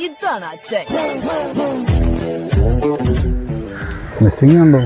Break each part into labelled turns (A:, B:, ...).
A: ഇതാണ് അച്ഛൻ
B: മിസ്സിംഗ് ഉണ്ടോ?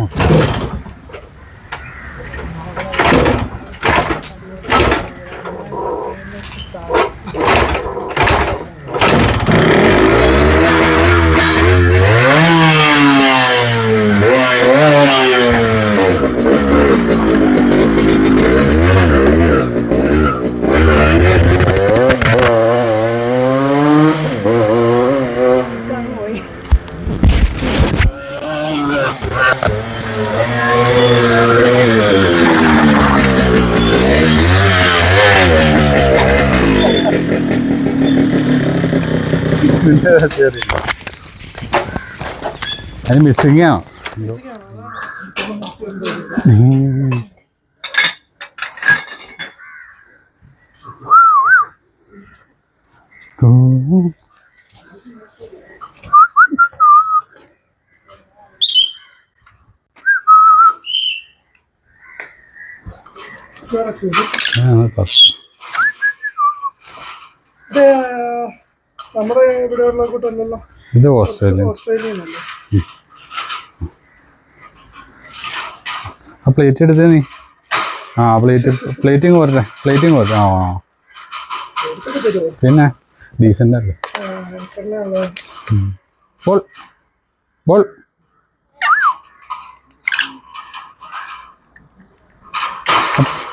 B: അതിന് മിസ്സിങ് ആണോ
C: ഇത് നമ്മുടെ ഇവിടെയുള്ള കൂട്ടല്ലല്ലോ
B: ഇത് ഓസ്ട്രേലിയ
C: ഓസ്ട്രേലിയൻ
B: ആ പ്ലേറ്റ് എടുത്തേ നീ. ആ പ്ലേറ്റ് പ്ലേറ്റിങ് പോരട്ടെ പ്ലേറ്റിങ് പോരട്ടെ ആ പിന്നെ ഡീസന്റ് അല്ലേ? ബോൾ. ബോൾ.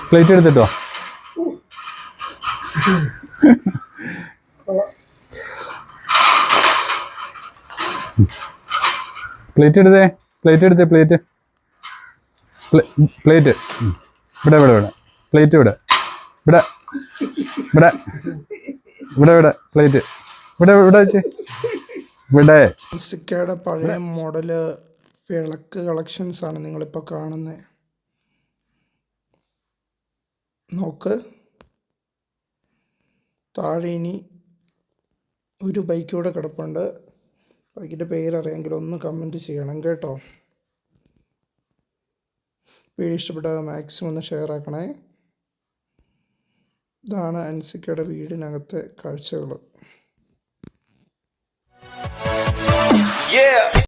B: പ്ലേറ്റ് എടുത്തിട്ടോ? പ്ലേറ്റ് എടുത്തേ പ്ലേറ്റ് എടുത്തേ പ്ലേറ്റ് പ്ലേറ്റ് ഇവിടെ ഇവിടെ ഇവിടെ. പ്ലേറ്റ് ഇവിടെ. ഇവിടെ. ഇവിടെ. ഇവിടെ ഇവിടെ. പ്ലേറ്റ് ഇവിടെ ഇവിടെ വെച്ച്. ഇവിടെ.
C: സിക്കയുടെ പഴയ മോഡൽ വിളക്ക് കളക്ഷൻസ് ആണ് നിങ്ങളിപ്പോൾ കാണുന്നത് നോക്ക്. താഴെ ഇനി ഒരു ബൈക്കൂടെ കിടപ്പുണ്ട്. ബൈക്കിന്റെ പേരറിയാമെങ്കിൽ ഒന്ന് കമന്റ് ചെയ്യണം കേട്ടോ. വീഡിയോ ഇഷ്ടപ്പെട്ടാൽ മാക്സിമം ഒന്ന് ഷെയർ ആക്കണേ. ഇതാണ് അൻസിക്കയുടെ വീടിനകത്തെ കാഴ്ചകൾ
D: Yeah.